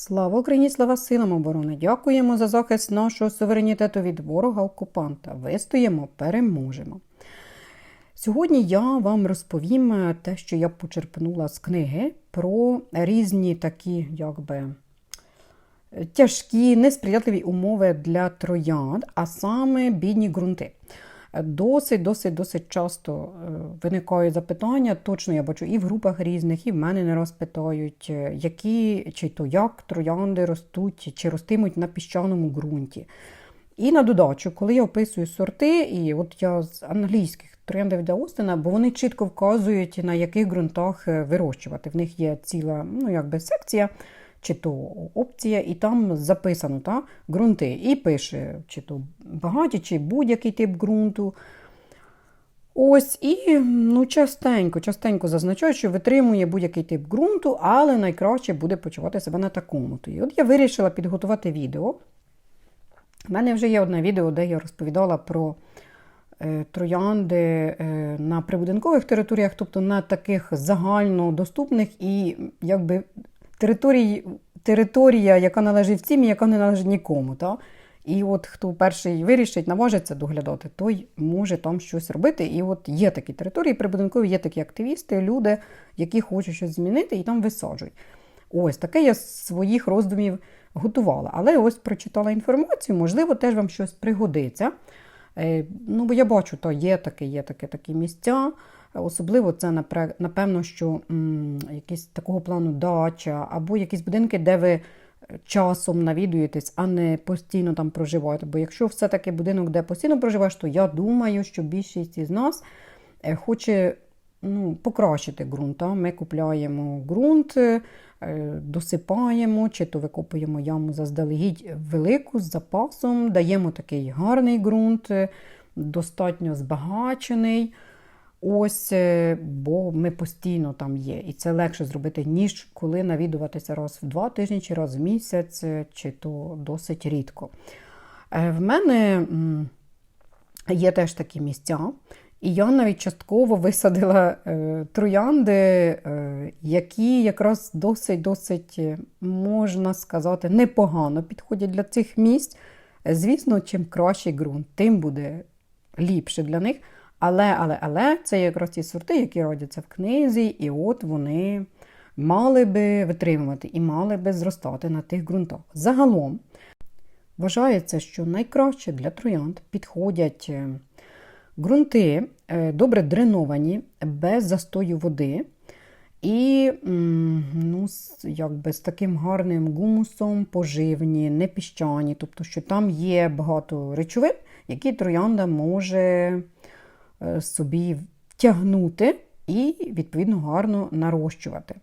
Слава Україні, слава силам оборони! Дякуємо за захист нашого суверенітету від ворога-окупанта. Вистоїмо, переможемо. Сьогодні я вам розповім те, що я почерпнула з книги про різні такі, якби. Тяжкі, несприятливі умови для троянд, а саме бідні ґрунти. Досить, досить, досить часто е, виникають запитання. Точно я бачу і в групах різних, і в мене не раз питають, е, які чи то як троянди ростуть, чи ростимуть на піщаному ґрунті. І на додачу, коли я описую сорти, і от я з англійських трояндів для Остина, бо вони чітко вказують, на яких ґрунтах е, вирощувати. В них є ціла ну, якби секція чи то опція, і там записано та, ґрунти. І пише, чи то багаті, чи будь-який тип ґрунту. Ось, і ну, частенько, частенько зазначають, що витримує будь-який тип ґрунту, але найкраще буде почувати себе на такому. І от я вирішила підготувати відео. У мене вже є одне відео, де я розповідала про е, троянди е, на прибудинкових територіях, тобто на таких загальнодоступних і якби територій, територія, яка належить всім і яка не належить нікому. Та? І от хто перший вирішить, наважиться доглядати, той може там щось робити. І от є такі території прибудинкові, є такі активісти, люди, які хочуть щось змінити і там висаджують. Ось таке я своїх роздумів готувала. Але ось прочитала інформацію, можливо, теж вам щось пригодиться. Е, ну, Бо я бачу, то є таке, є таке такі місця. Особливо це, напевно, що якісь такого плану дача, або якісь будинки, де ви часом навідуєтесь, а не постійно там проживаєте. Бо якщо все-таки будинок, де постійно проживаєш, то я думаю, що більшість із нас е, хоче ну, покращити ґрунт. Ми купляємо ґрунт, е, досипаємо, чи то викопуємо яму заздалегідь велику з запасом, даємо такий гарний ґрунт, е, достатньо збагачений. Ось, бо ми постійно там є. І це легше зробити, ніж коли навідуватися раз в два тижні, чи раз в місяць, чи то досить рідко. В мене є теж такі місця. І я навіть частково висадила е, троянди, е, які якраз досить-досить, можна сказати, непогано підходять для цих місць. Звісно, чим кращий ґрунт, тим буде ліпше для них. Але, але, але це якраз ті сорти, які родяться в книзі, і от вони мали би витримувати і мали би зростати на тих ґрунтах. Загалом вважається, що найкраще для троянд підходять е, ґрунти, е, добре дреновані, без застою води. І ну, якби з таким гарним гумусом поживні, не піщані, тобто, що там є багато речовин, які троянда може собі втягнути і, відповідно, гарно нарощувати.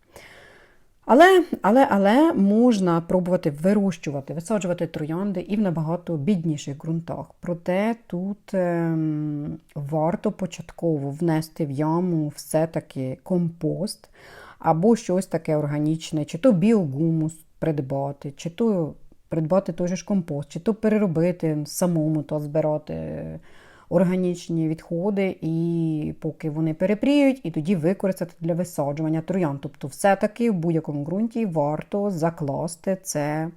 Але але, але можна пробувати вирощувати, висаджувати троянди і в набагато бідніших ґрунтах. Проте тут ем, варто початково внести в яму все-таки компост або щось таке органічне, чи то біогумус придбати, чи то придбати той же ж компост, чи то переробити самому то збирати органічні відходи, і поки вони перепріють, і тоді використати для висаджування троян. Тобто, все-таки в будь-якому ґрунті варто закласти це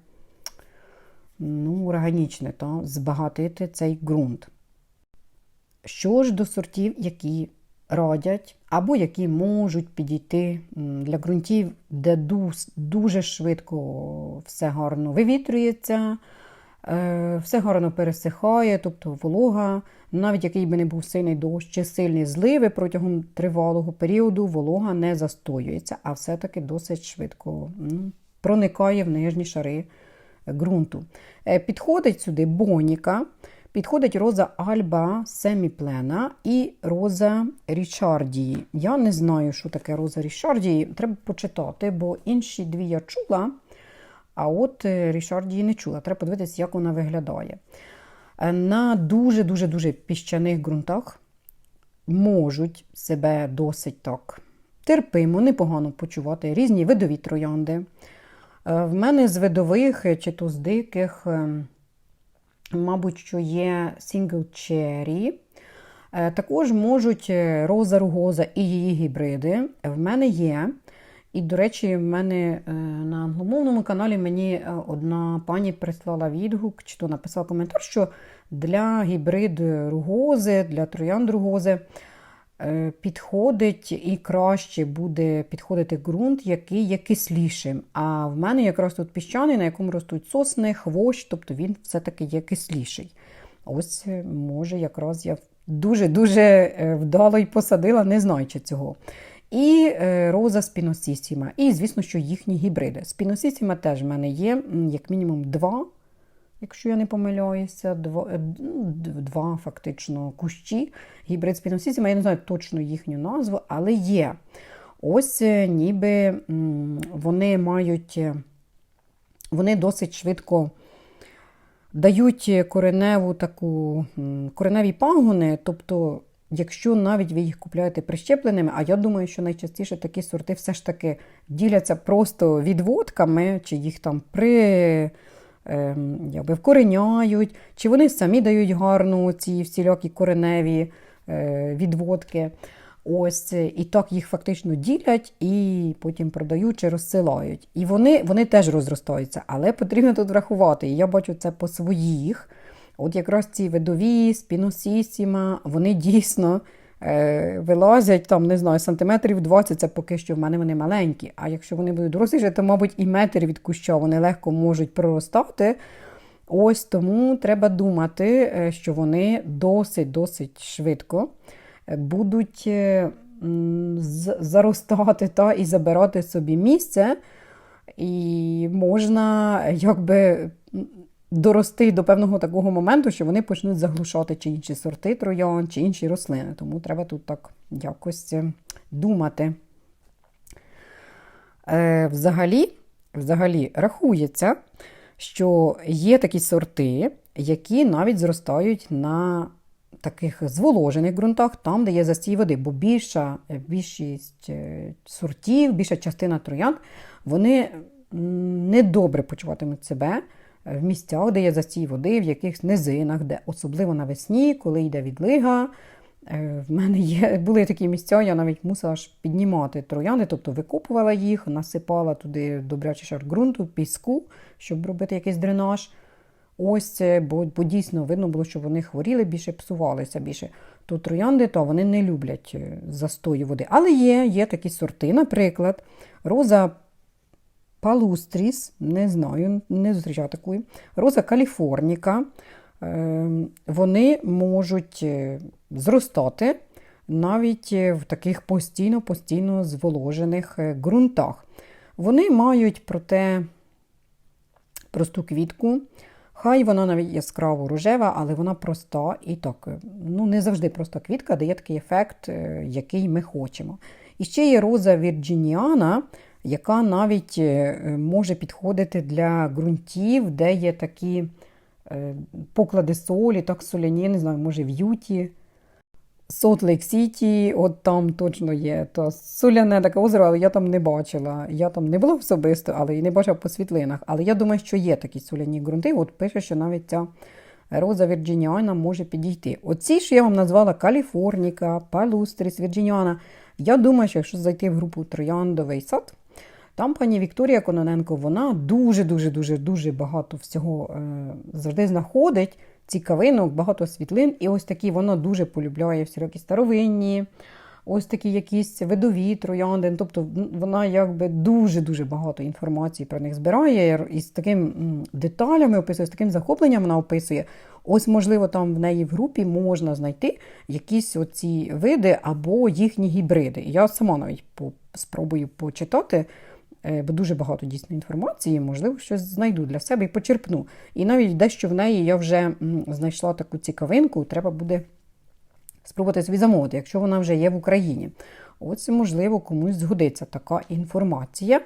ну, органічне, та, збагатити цей ґрунт. Що ж до сортів, які радять, або які можуть підійти для ґрунтів, де дуже швидко все гарно вивітрюється, все гарно пересихає, тобто волога навіть який би не був сильний дощ чи сильні зливи протягом тривалого періоду, волога не застоюється, а все-таки досить швидко ну, проникає в нижні шари ґрунту. Е, підходить сюди боніка, підходить роза Альба Семіплена і роза Річардії. Я не знаю, що таке роза Річардії, треба почитати, бо інші дві я чула. А от е, Рішардії не чула. Треба подивитися, як вона виглядає. Е, на дуже-дуже-дуже піщаних ґрунтах можуть себе досить так терпимо, непогано почувати різні видові троянди. Е, в мене з видових чи то з диких, мабуть, що є Single Cherry. Також можуть роза ругоза і її гібриди. В мене є. І, до речі, в мене е, на англомовному каналі мені е, одна пані прислала відгук, чи то написала коментар, що для гібрид ругози, для троянд ругози е, підходить і краще буде підходити ґрунт, який є кислішим. А в мене якраз тут піщаний, на якому ростуть сосни, хвощ, тобто він все-таки є кисліший. Ось, може, якраз я дуже-дуже вдало й посадила, не знаючи цього. І е, роза спіносісіма. І, звісно, що їхні гібриди. Спіносісіма теж в мене є, як мінімум, два, якщо я не помиляюся, два, е, ну, два фактично кущі. Гібрид спіносісіма, я не знаю точно їхню назву, але є. Ось е, ніби вони мають, вони досить швидко дають кореневу таку, кореневі пагони, тобто, якщо навіть ви їх купляєте прищепленими, а я думаю, що найчастіше такі сорти все ж таки діляться просто відводками, чи їх там при. ем, Якби вкореняють, чи вони самі дають гарну ці всілякі кореневі е, відводки. Ось, і так їх фактично ділять і потім продають чи розсилають. І вони, вони теж розростаються, але потрібно тут врахувати. І я бачу це по своїх. От якраз ці видові, спіносісіма, вони дійсно е, вилазять там, не знаю, сантиметрів 20, це поки що в мене вони маленькі. А якщо вони будуть доросліші, то, мабуть, і метр від куща вони легко можуть проростати. Ось тому треба думати, е, що вони досить-досить швидко е, будуть е, заростати та, і забирати собі місце. І можна якби дорости до певного такого моменту, що вони почнуть заглушати чи інші сорти троян, чи інші рослини. Тому треба тут так якось е, думати. Е, взагалі, взагалі рахується, що є такі сорти, які навіть зростають на таких зволожених ґрунтах, там, де є застій води, бо більша більшість е, сортів, більша частина троянд, вони недобре почуватимуть себе в місцях, де є застій води, в якихось низинах, де особливо навесні, коли йде відлига. Е, В мене є, були такі місця, я навіть мусила аж піднімати троянди, тобто викопувала їх, насипала туди добрячий шар ґрунту, піску, щоб робити якийсь дренаж. Ось, бо, бо дійсно видно було, що вони хворіли більше, псувалися більше. То троянди, то вони не люблять е, застою води. Але є, є такі сорти, наприклад, роза палустріс, не знаю, не зустрічала такої, роза каліфорніка. Е, Вони можуть е, зростати навіть е, в таких постійно-постійно зволожених ґрунтах. Вони мають проте просту квітку. Хай вона навіть яскраво рожева, але вона проста і так, ну не завжди проста квітка дає такий ефект, який ми хочемо. І ще є роза вірджиніана, яка навіть е, може підходити для ґрунтів, де є такі е, поклади солі, так соляні, не знаю, може в Юті. Солт Лейк Сіті, от там точно є. То соляне таке озеро, але я там не бачила. Я там не була особисто, але і не бачила по світлинах. Але я думаю, що є такі соляні ґрунти. От пише, що навіть ця роза Вірджиніана може підійти. Оці ж я вам назвала Каліфорніка, Палустріс, Вірджиніана. Я думаю, що якщо зайти в групу Трояндовий сад, там пані Вікторія Кононенко, вона дуже-дуже дуже дуже багато всього е, завжди знаходить цікавинок, багато світлин. І ось такі вона дуже полюбляє всілякі старовинні, ось такі якісь видові троянди. Тобто вона якби дуже-дуже багато інформації про них збирає і з таким деталями описує, з таким захопленням вона описує. Ось, можливо, там в неї в групі можна знайти якісь оці види або їхні гібриди. Я сама навіть спробую почитати. Е, бо дуже багато дійсно інформації, можливо, щось знайду для себе і почерпну. І навіть дещо в неї я вже знайшла таку цікавинку, треба буде спробувати собі замовити, якщо вона вже є в Україні. Ось, можливо, комусь згодиться така інформація,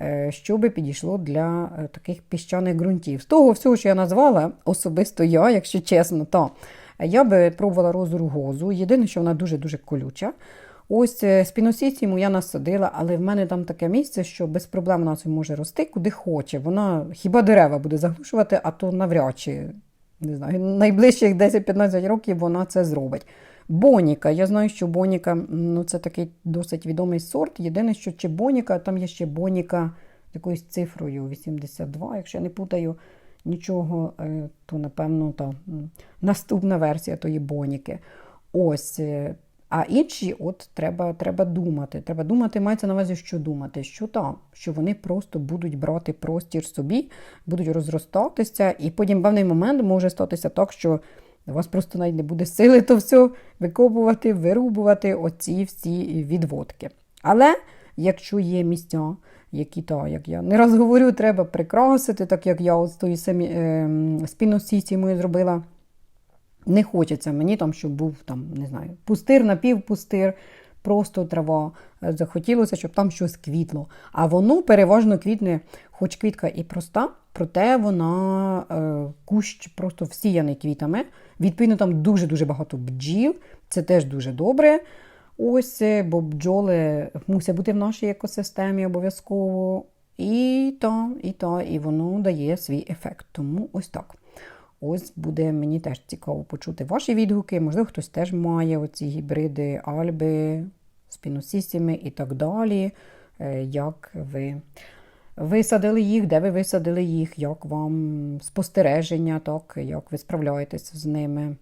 е, що би підійшло для е, таких піщаних ґрунтів. З того всього, що я назвала, особисто я, якщо чесно, то я би пробувала розу ругозу. Єдине, що вона дуже-дуже колюча. Ось е, спіносісіму я насадила, але в мене там таке місце, що без проблем вона собі може рости куди хоче. Вона хіба дерева буде заглушувати, а то навряд чи не знаю, найближчих 10-15 років вона це зробить. Боніка. Я знаю, що Боніка ну, це такий досить відомий сорт. Єдине, що чи Боніка, там є ще Боніка з якоюсь цифрою 82, якщо я не путаю нічого, е, то напевно та, наступна версія тої Боніки. Ось. А інші, от треба, треба думати. Треба думати, мається на увазі, що думати, що там, що вони просто будуть брати простір собі, будуть розростатися, і потім певний момент може статися так, що у вас просто навіть не буде сили то все викопувати, вирубувати оці всі відводки. Але якщо є місця, які та, як я не раз говорю, треба прикрасити, так як я от з тої самі е, спіносісімою зробила. Не хочеться мені там, щоб був там, не знаю, пустир, напівпустир, просто трава. Е, Захотілося, щоб там щось квітло. А воно переважно квітне, хоч квітка і проста, проте вона е, кущ просто всіяний квітами. Відповідно, там дуже-дуже багато бджіл. Це теж дуже добре. Ось, е, бо бджоли мусять бути в нашій екосистемі обов'язково. І та, і та, і воно дає свій ефект. Тому ось так. Ось буде мені теж цікаво почути ваші відгуки. Можливо, хтось теж має оці гібриди, альби, спіносісіми і так далі. Е, Як ви висадили їх, де ви висадили їх, як вам спостереження, так, як ви справляєтесь з ними.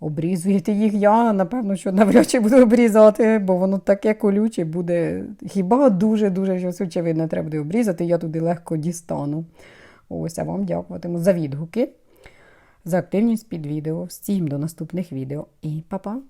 Обрізуєте їх, я, напевно, що навряд чи буду обрізати, бо воно таке колюче буде. Хіба дуже-дуже щось очевидне треба буде обрізати, я туди легко дістану. Ось, а вам дякуватиму за відгуки, за активність під відео. Всім до наступних відео і па-па!